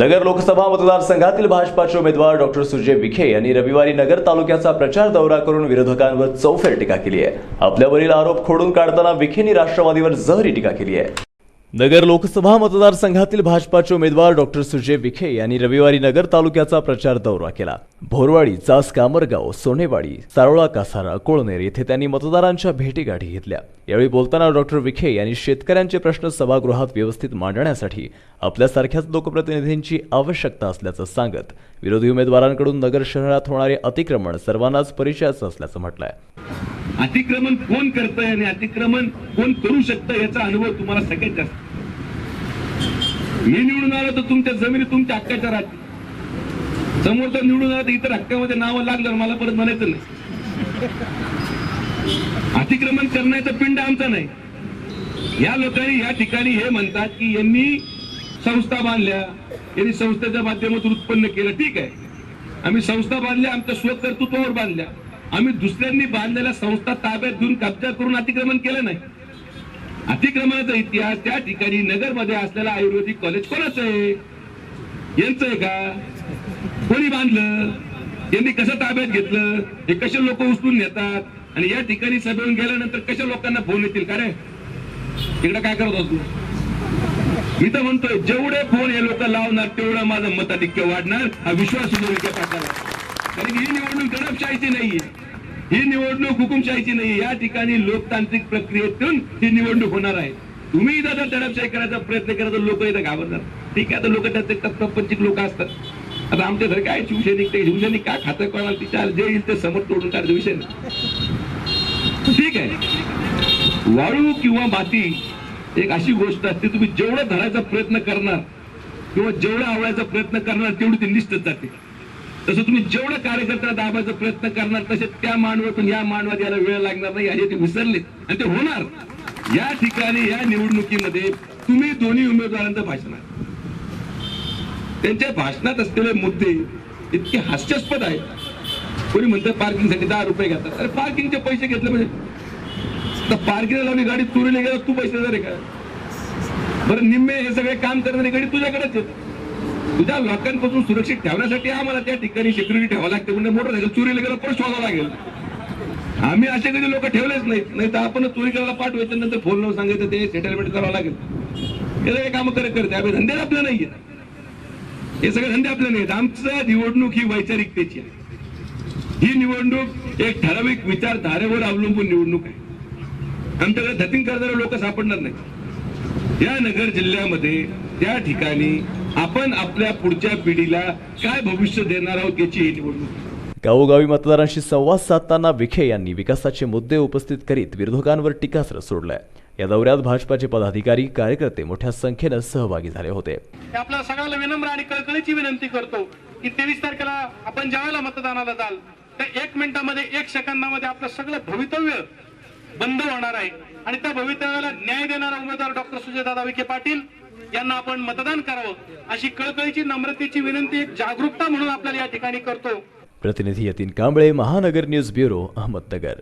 नगर लोकसभा मतदारसंघातील भाजपाचे उमेदवार डॉक्टर सुजय विखे यांनी रविवारी नगर तालुक्याचा प्रचार दौरा करून विरोधकांवर चौफेर टीका केली आहे. आपल्यावरील आरोप खोडून काढताना विखेंनी राष्ट्रवादीवर जहरी टीका केली आहे. नगर लोकसभा मतदारसंघातील भाजपाचे उमेदवार डॉक्टर सुजय विखे यांनी रविवारी नगर तालुक्याचा प्रचार दौरा केला. भोरवाडी चास कामरगाव सोनेवाडी सारोळा कासारा कोळनेर येथे त्यांनी मतदारांच्या भेटीगाठी घेतल्या. यावेळी बोलताना डॉक्टर विखे यांनी शेतकऱ्यांचे प्रश्न सभागृहात व्यवस्थित मांडण्यासाठी आपल्यासारख्याच लोकप्रतिनिधींची आवश्यकता असल्याचं सांगत विरोधी उमेदवारांकडून नगर शहरात होणारे अतिक्रमण सर्वांनाच परिचयाचं असल्याचं म्हटलंय. अतिक्रमण कोण करतंय आणि अतिक्रमण कोण करू शकतं याचा अनुभव तुम्हाला सगळ्यात जास्त. मी निवडून आलो तर तुमच्या जमिनी तुमच्या हक्काच्या राहतील. समोर तर निवडून आला तर इतर हक्कामध्ये नावं लागलं मला परत म्हणायचं नाही. अतिक्रमण करण्याचा पिंड आमचा नाही. या लोकांनी या ठिकाणी हे म्हणतात की यांनी संस्था बांधल्या यांनी संस्थेच्या माध्यमातून उत्पन्न केलं. ठीक आहे. आम्ही संस्था बांधल्या आमच्या स्वकर्तृत्वावर बांधल्या. आम्ही दुसऱ्यांनी बांधलेल्या संस्था ताब्यात घेऊन कब्जा करून अतिक्रमण केलं नाही. अतिक्रमणाचा इतिहास त्या ठिकाणी नगरमध्ये असलेला आयुर्वेदिक कॉलेज कोणाचं आहे? यांचं आहे का? कोणी बांधलं? यांनी कसं ताब्यात घेतलं? हे कसे लोक उचलून नेतात? आणि या ठिकाणी सभेहून गेल्यानंतर कशा लोकांना फोन येतील? का रे? तिकडे काय करत होतो? मी तर म्हणतोय जेवढे फोन हे लोक लावणार तेवढं माझं मताधिक्य वाढणार. हा विश्वास विखे कारण की ही निवडणूक दडपशाहीची नाहीये. ही निवडणूक हुकुमशाहीची नाही या ठिकाणी लोकतांत्रिक प्रक्रियेतून ही निवडणूक होणार आहे. तुम्ही इथं जर दडपशाही करायचा प्रयत्न केला तर लोक इथं घाबरणार. ठीक आहे तर लोक त्याचे तत्वपंचिक लोक असतात. आता आमच्या घर काय शिवसैनिक ते शिवसैनिक काय खातं कोणाला तिच्या जे येईल ते समोर तोडून टाकायचा विषय नाही. ठीक आहे. वाळू किंवा माती एक अशी गोष्ट असते तुम्ही जेवढं धरायचा प्रयत्न करणार किंवा जेवढं आवडायचा प्रयत्न करणार तेवढी ती निश्चित जाते. तसं तुम्ही जेवढं कार्यकर्ता दाबायचा प्रयत्न करणार तसे त्या मानवातून या मानवात याला वेळ लागणार नाही याचे ते विसरलेत. आणि ते होणार. या ठिकाणी या निवडणुकीमध्ये तुम्ही दोन्ही उमेदवारांचं भाषण आहे. त्यांच्या भाषणात असलेले मुद्दे इतके हास्यास्पद आहेत. कोणी म्हणतं पार्किंगसाठी दहा रुपये घेतात. अरे पार्किंगचे पैसे घेतले म्हणजे तर पार्किंगला लावली गाडी चोरीला गेला तू पैसे देणार का? बरं निम्मे हे सगळे काम करणारी गाडी तुझ्याकडेच येते तुझ्या लोकांपासून सुरक्षित ठेवण्यासाठी आम्हाला त्या ठिकाणी सिक्युरिटी ठेवावं लागते. म्हणजे मोटर चोरीला गेलं परत शोधावं लागेल. आम्ही असे कधी लोक ठेवलेच नाहीत. नाही तर आपण चोरी करायला पाठवायचं नंतर फोन लावून सांगायचं ते सेटलमेंट करावं लागेल. हे काम करत करते आम्ही धंदे आपले नाहीये. हे सगळे धंदे आपले नाहीत आमचं निवडणूक ही वैचारिकतेची आहे. ही निवडणूक एक ठराविक विचारधारेवर अवलंबून निवडणूक आहे. आमच्याकडे धतीन करणारे लोक सापडणार नाही या नगर जिल्ह्यामध्ये त्या ठिकाणी आपण आपल्या पुढच्या पिढीला काय भविष्य देणार आहोत याची ही निवडणूक. गावोगावी मतदारांशी संवाद साधताना विखे यांनी विकासाचे मुद्दे उपस्थित करीत विरोधकांवर टीकास्त्र सोडलंय. या दौऱ्यात भाजपाचे पदाधिकारी कार्यकर्ते मोठ्या संख्येनं सहभागी झाले होते. आपल्या सगळ्याला विनम्र आणि कळकळीची विनंती करतो की तेवीस तारखेला आपण ज्यावेळेला मतदानाला जाल तर एक मिनिटामध्ये एक सेकंदामध्ये आपलं सगळं भवितव्य बंद होणार आहे. आणि त्या भवितव्याला न्याय देणारा उमेदवार डॉक्टर सुजयदादा विखे पाटील यांना आपण मतदान करावं अशी कळकळीची नम्रतेची विनंती एक जागरूकता म्हणून आपल्याला या ठिकाणी करतो. प्रतिनिधी यतीन कांबळे महानगर न्यूज ब्युरो अहमदनगर.